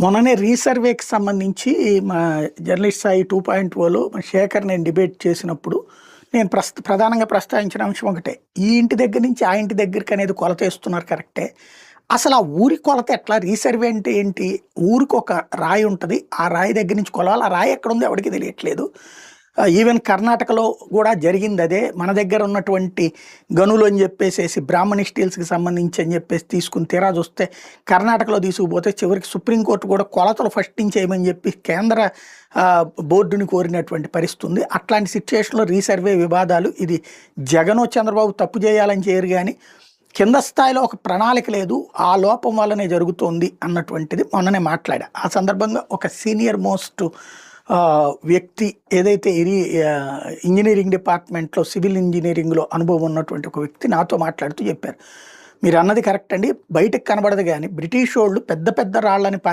మొన్ననే రీసర్వేకి సంబంధించి మా జర్నలిస్ట్ సాయి టూ పాయింట్ ఓలో మా శేఖర్ నేను డిబేట్ చేసినప్పుడు నేను ప్రస్త ప్రధానంగా ప్రస్తావించిన అంశం ఒకటే. ఈ ఇంటి దగ్గర నుంచి ఆ ఇంటి దగ్గరికి అనేది కొలత వేస్తున్నారు కరెక్టే. అసలు ఆ ఊరి కొలత ఎట్లా? రీసర్వే అంటే ఏంటి? ఊరికి ఒక రాయి ఉంటుంది. ఆ రాయి దగ్గర నుంచి కొలవాలి. ఆ రాయి ఎక్కడ ఉందో ఎవరికి తెలియట్లేదు. ఈవెన్ కర్ణాటకలో కూడా జరిగింది అదే. మన దగ్గర ఉన్నటువంటి గనులు అని చెప్పేసి బ్రాహ్మణి స్టీల్స్కి సంబంధించి అని చెప్పేసి తీసుకుని తీరా చూస్తే కర్ణాటకలో తీసుకుపోతే చివరికి సుప్రీంకోర్టు కూడా కొలతలు ఫస్ట్ నుంచి చేయమని చెప్పి కేంద్ర బోర్డుని కోరినటువంటి పరిస్థితి ఉంది. అట్లాంటి సిచ్యుయేషన్లో రీసర్వే వివాదాలు ఇది జగన్ చంద్రబాబు తప్పు చేయాలని చేయరు కానీ కింద స్థాయిలో ఒక ప్రణాళిక లేదు ఆ లోపం వల్లనే జరుగుతోంది అన్నటువంటిది మొన్ననే మాట్లాడా. ఆ సందర్భంగా ఒక సీనియర్ మోస్ట్ వ్యక్తి ఏదైతే ఇది ఇంజనీరింగ్ డిపార్ట్మెంట్లో సివిల్ ఇంజనీరింగ్లో అనుభవం ఉన్నటువంటి ఒక వ్యక్తి నాతో మాట్లాడుతూ చెప్పారు. మీరు అన్నది కరెక్ట్ అండి. బయటకు కనబడదు కానీ బ్రిటిష్ వాళ్ళు పెద్ద పెద్ద రాళ్ళని